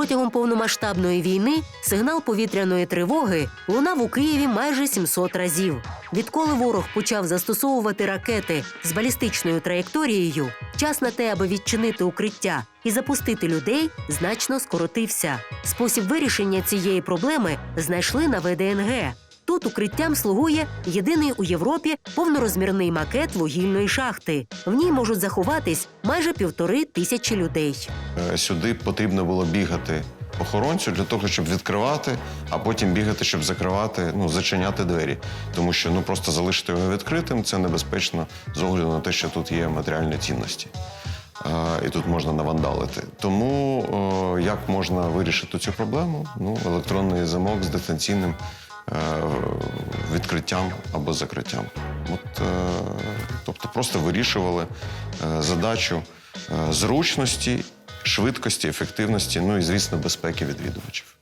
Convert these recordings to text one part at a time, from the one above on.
Протягом повномасштабної війни сигнал повітряної тривоги лунав у Києві майже 700 разів. Відколи ворог почав застосовувати ракети з балістичною траєкторією, час на те, аби відчинити укриття і запустити людей, значно скоротився. Спосіб вирішення цієї проблеми знайшли на ВДНГ. Тут укриттям слугує єдиний у Європі повнорозмірний макет вугільної шахти. В ній можуть заховатись майже півтори тисячі людей. Е, Сюди потрібно було бігати охоронцю для того, щоб відкривати, а потім бігати, щоб закривати, ну зачиняти двері. Тому що ну просто залишити його відкритим це небезпечно з огляду на те, що тут є матеріальні цінності. Е, І тут можна навандалити. Тому о, як можна вирішити цю проблему? Ну, електронний замок з дистанційним е, відкриттям або закриттям. От, е, тобто просто вирішували е, задачу е, зручності, швидкості, ефективності, ну і звісно, безпеки відвідувачів.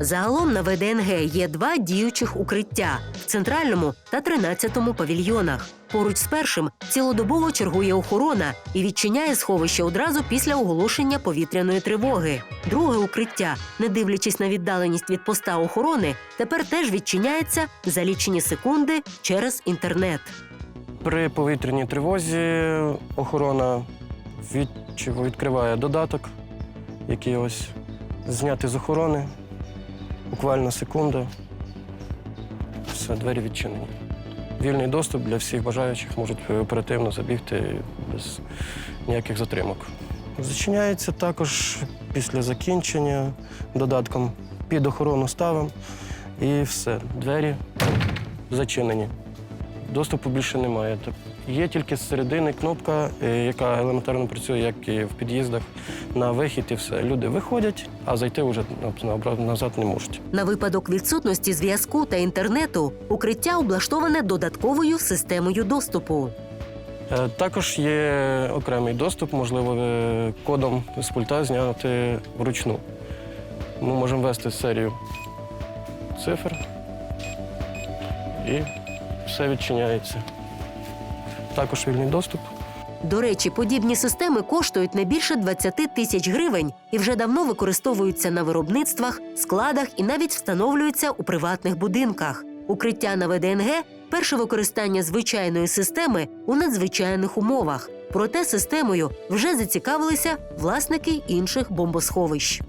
Загалом на ВДНГ є два діючих укриття в центральному та тринадцятому павільйонах. Поруч з першим цілодобово чергує охорона і відчиняє сховище одразу після оголошення повітряної тривоги. Друге укриття, не дивлячись на віддаленість від поста охорони, тепер теж відчиняється за лічені секунди через інтернет. При повітряній тривозі охорона від, відкриває додаток, який ось зняти з охорони. Буквально секунда. Все, двері відчинені. Вільний доступ для всіх бажаючих можуть оперативно забігти без ніяких затримок. Зачиняється також після закінчення додатком під охорону ставимо і все. Двері зачинені. Доступу більше немає. Є тільки з середини кнопка, е, яка елементарно працює, як і в під'їздах, на вихід і все. Люди виходять, а зайти вже на- на- назад не можуть. На випадок відсутності зв'язку та інтернету укриття облаштоване додатковою системою доступу. Е, Також є окремий доступ, можливо, е, кодом з пульта зняти вручну. Ми можемо ввести серію цифр і все відчиняється. Також вільний доступ. До речі, подібні системи коштують не більше 20 тисяч гривень і вже давно використовуються на виробництвах, складах і навіть встановлюються у приватних будинках. Укриття на ВДНГ перше використання звичайної системи у надзвичайних умовах. Проте системою вже зацікавилися власники інших бомбосховищ.